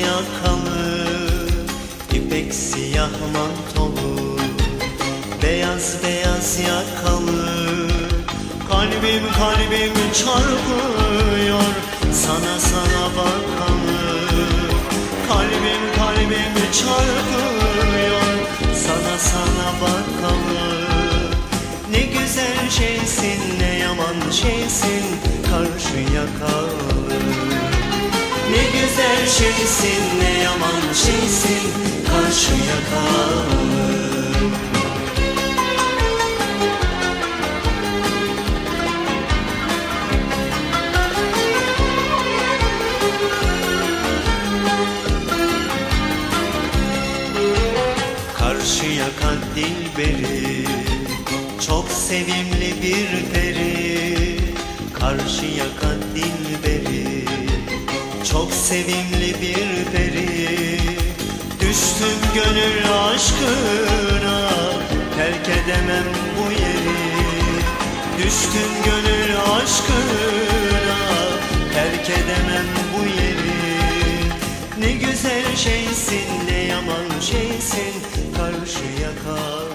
yakalı İpek siyah mantolu. Beyaz beyaz yakalı Kalbim kalbim çarpıyor Sana sana bakalı Kalbim kalbim çarpıyor Sana sana bakalı Ne güzel şeysin ne yaman şeysin Ne güzel şeysin ne yaman şeysin Karşı yakalı Karşı yaka dilberi Çok sevimli bir peri Karşı yaka dilberi Çok sevimli bir peri. Düştüm gönül aşkına Terk edemem bu yeri. Düştüm gönül aşkına Terk edemem bu yeri. Ne güzel şeysin ne yaman şeysin Karşı yakalı